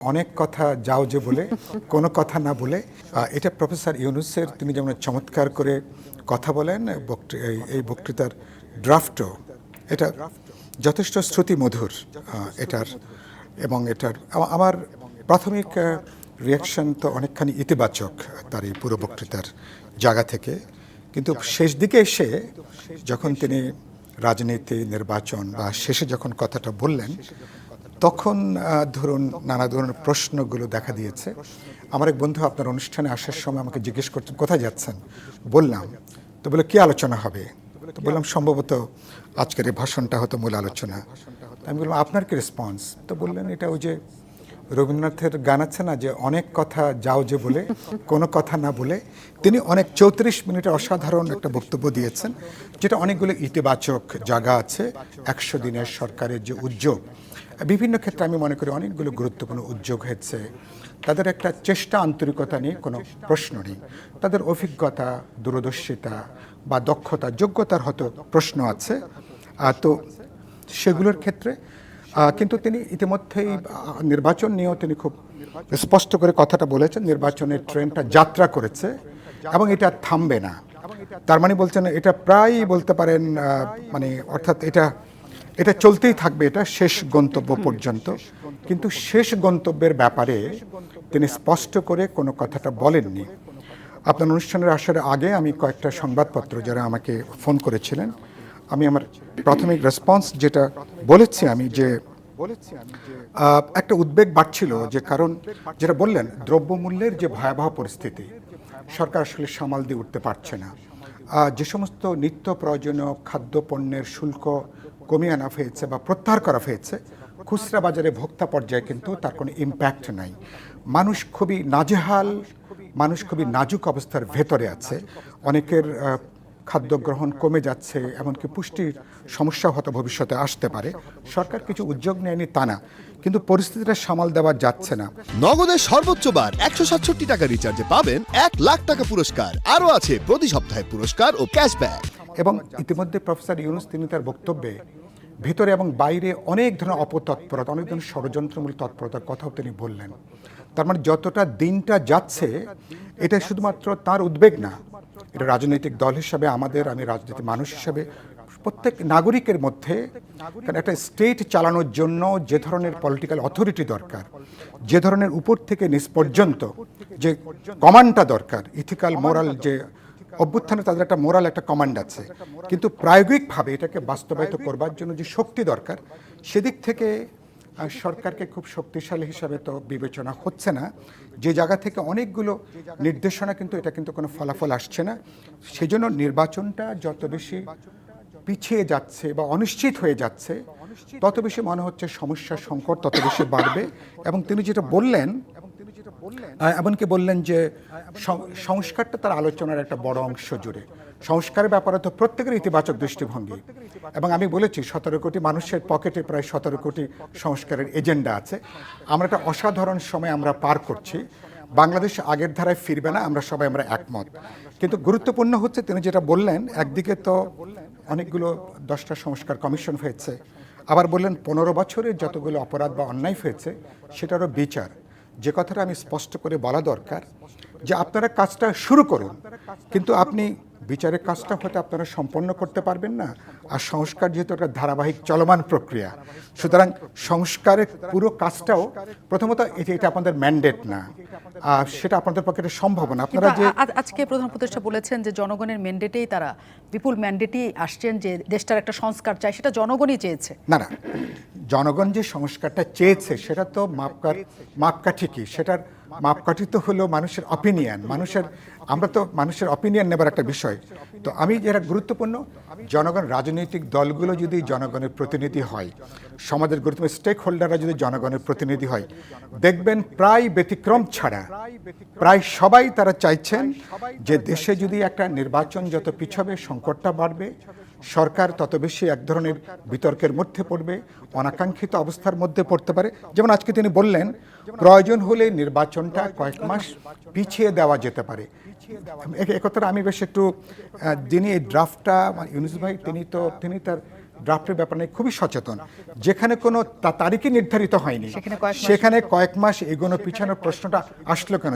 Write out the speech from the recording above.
অনেক কথা যাও যে বলে, কোনো কথা না বলে। এটা প্রফেসর ইউনুসের তিনি যেমন চমৎকার করে কথা বলেন এই বক্তৃতার ড্রাফটও, এটা যথেষ্ট শ্রুতি মধুর এটার এবং এটার আমার প্রাথমিক রিয়াকশন তো অনেকখানি ইতিবাচক তার এই পুরো বক্তৃতার জায়গা থেকে। কিন্তু শেষ দিকে এসে যখন তিনি রাজনীতি, নির্বাচন বা শেষে যখন কথাটা বললেন তখন ধরুন নানা ধরনের প্রশ্নগুলো দেখা দিয়েছে। আমার এক বন্ধু আপনার অনুষ্ঠানে আসার সময় আমাকে জিজ্ঞেস করছেন কোথায় যাচ্ছেন? বললাম, তো বলে, কি আলোচনা হবে? তো বললাম, সম্ভবত আজকের এই ভাষণটা হতো মূল আলোচনা। আমি বললাম, আপনার কি রেসপন্স তো বললেন, এটা ওই যে রবীন্দ্রনাথের গান আছে না যে, অনেক কথা যাও যে বলে, কোনো কথা না বলে, তিনি অনেক চৌত্রিশ মিনিটের অসাধারণ একটা বক্তব্য দিয়েছেন, যেটা অনেকগুলো ইতিবাচক জায়গা আছে, একশো দিনের সরকারের যে উদ্যোগ। বিভিন্ন ক্ষেত্রে আমি মনে করি অনেকগুলো গুরুত্বপূর্ণ উদ্যোগ হয়েছে। তাদের একটা চেষ্টা আন্তরিকতা নিয়ে কোনো প্রশ্ন নেই। তাদের অভিজ্ঞতা, দূরদর্শিতা বা দক্ষতা, যোগ্যতার হয়তো প্রশ্ন আছে। তো সেগুলোর ক্ষেত্রে কিন্তু তিনি ইতিমধ্যেই নির্বাচন নিয়েও তিনি খুব স্পষ্ট করে কথাটা বলেছেন, নির্বাচনের ট্রেনটা যাত্রা করেছে এবং এটা থামবে না। তার মানে বলছেন, এটা প্রায় বলতে পারেন মানে অর্থাৎ এটা এটা চলতেই থাকবে, এটা শেষ গন্তব্য পর্যন্ত। কিন্তু শেষ গন্তব্যের ব্যাপারে তিনি স্পষ্ট করে কোনো কথাটা বলেননি। আপনার অনুষ্ঠানের আসার আগে আমি কয়েকটা সংবাদপত্র যারা আমাকে ফোন করেছিলেন আমি আমার প্রাথমিক রেসপন্স যেটা বলেছি আমি যে একটা উদ্বেগ বাড়ছিল যে কারণ যেটা বললেন, দ্রব্যমূল্যের যে ভয়াবহ পরিস্থিতি, সরকার আসলে সামাল দিয়ে উঠতে পারছে না। যে সমস্ত নিত্য প্রয়োজনীয় খাদ্যপণ্যের শুল্ক কমিয়ে আনা হয়েছে বা প্রত্যাহার করা হয়েছে, খুচরা বাজারে ভোক্তা পর্যায়ে কিন্তু তার কোনো ইম্প্যাক্ট নাই। মানুষ খুবই নাজেহাল, মানুষ খুবই নাজুক অবস্থার ভেতরে আছে। অনেকের খাদ্য গ্রহণ কমে যাচ্ছে এমনকি পুষ্টির সমস্যা হয়তো ভবিষ্যতে আসতে পারে। সরকার কিছু উদ্যোগ নেয়নি তা না কিন্তু পরিস্থিতিটা সামাল দেওয়া যাচ্ছে না। নগদে সর্বোচ্চ বার একশো সাতষট্টি টাকা রিচার্জে পাবেন এক লাখ টাকা পুরস্কার। আরও আছে প্রতি সপ্তাহে পুরস্কার ও ক্যাশব্যাক। এবং ইতিমধ্যে প্রফেসর ইউনুস তিনি তার বক্তব্যে ভিতরে এবং বাইরে অনেক ধরনের অপতৎপরতা অনেক ধরনের ষড়যন্ত্রমূলক তৎপরতার কথাও তিনি বললেন। তার মানে যতটা দিনটা যাচ্ছে এটা শুধুমাত্র তার উদ্বেগ না এটা রাজনৈতিক দল হিসাবে আমাদের, আমি রাজনীতি মানুষ হিসাবে, প্রত্যেক নাগরিকের মধ্যে একটা স্টেট চালানোর জন্য যে ধরনের পলিটিক্যাল অথরিটি দরকার, যে ধরনের উপর থেকে নিচ পর্যন্ত যে কমান্ডটা দরকার ইথিক্যাল মোরাল যে অভ্যুত্থানে তাদের একটা মোরাল একটা কমান্ড আছে। কিন্তু প্রায়োগিকভাবে এটাকে বাস্তবায়িত করবার জন্য যে শক্তি দরকার, সেদিক থেকে সরকারকে খুব শক্তিশালী হিসাবে তো বিবেচনা হচ্ছে না। যে জায়গা থেকে অনেকগুলো নির্দেশনা কিন্তু এটা কিন্তু কোনো ফলাফল আসছে না। সেজন্য নির্বাচনটা যত বেশি পিছিয়ে যাচ্ছে বা অনিশ্চিত হয়ে যাচ্ছে, তত বেশি মনে হচ্ছে সমস্যা, সংকট তত বেশি বাড়বে। এবং তিনি যেটা বললেন এমনকি বললেন যে সংস্কারটা তার আলোচনার একটা বড় অংশ জুড়ে। সংস্কারের ব্যাপারে তো প্রত্যেকের ইতিবাচক দৃষ্টিভঙ্গি। এবং আমি বলেছি, সতেরো কোটি মানুষের পকেটে প্রায় সতেরো কোটি সংস্কারের এজেন্ডা আছে। আমরা একটা অসাধারণ সময় আমরা পার করছি। বাংলাদেশ আগের ধারায় ফিরবে না, আমরা সবাই আমরা একমত। কিন্তু গুরুত্বপূর্ণ হচ্ছে, তিনি যেটা বললেন, একদিকে তো অনেকগুলো দশটা সংস্কার কমিশন হয়েছে, আবার বললেন পনেরো বছরের যতগুলো অপরাধ বা অন্যায় হয়েছে, সেটারও বিচার। যে কথাটা আমি স্পষ্ট করে বলা দরকার, যে আপনারা কাজটা শুরু করুন। কিন্তু আপনি বিচারের কাজটা হয়তো আপনারা সম্পন্ন করতে পারবেন না। আর সংস্কার যেহেতু একটা ধারাবাহিক চলমান প্রক্রিয়া সুতরাং সংস্কারের পুরো কাজটাও প্রথমত এটা এটা আপনাদের ম্যান্ডেট না। আর সেটা আপনাদের পক্ষে এটা সম্ভব না আপনারা যে আজকে প্রধান উপদেষ্টা বলেছেন যে জনগণের ম্যান্ডেটেই তারা বিপুল ম্যান্ডেটেই আসছেন যে দেশটার একটা সংস্কার চাই সেটা জনগণই চেয়েছে। না না জনগণ যে সংস্কারটা চেয়েছে সেটা তো মাপকার মাপকাঠি কি? সেটার মাপকাঠি তো হলো মানুষের অপিনিয়ন মানুষের আমরা তো মানুষের অপিনিয়ন নেবার একটা বিষয়। তো আমি যেটা গুরুত্বপূর্ণ, জনগণ, রাজনৈতিক দলগুলো যদি জনগণের প্রতিনিধি হয়, সমাজের গুরুত্বপূর্ণ স্টেক হোল্ডাররা যদি জনগণের প্রতিনিধি হয়, দেখবেন প্রায় ব্যতিক্রম ছাড়া, প্রায় সবাই তারা চাইছেন যে দেশে যদি একটা নির্বাচন যত পিছবে, সংকটটা বাড়বে সরকার তত বেশি এক ধরনের বিতর্কের মধ্যে পড়বে অনাকাঙ্ক্ষিত অবস্থার মধ্যে পড়তে পারে। যেমন আজকে তিনি বললেন প্রয়োজন হলে নির্বাচনটা কয়েক মাস পিছিয়ে দেওয়া যেতে পারে। এ- এ আমি বেশ একটু যিনি এই ড্রাফটটা ইউনুস ভাই তিনি তো তিনি তার ড্রাফটের ব্যাপারে খুবই সচেতন। যেখানে কোনো তারিখই নির্ধারিত হয়নি। সেখানে কয়েক মাস- সেখানে কয়েক মাস এগোনো পিছানোর প্রশ্নটা আসলো কেন?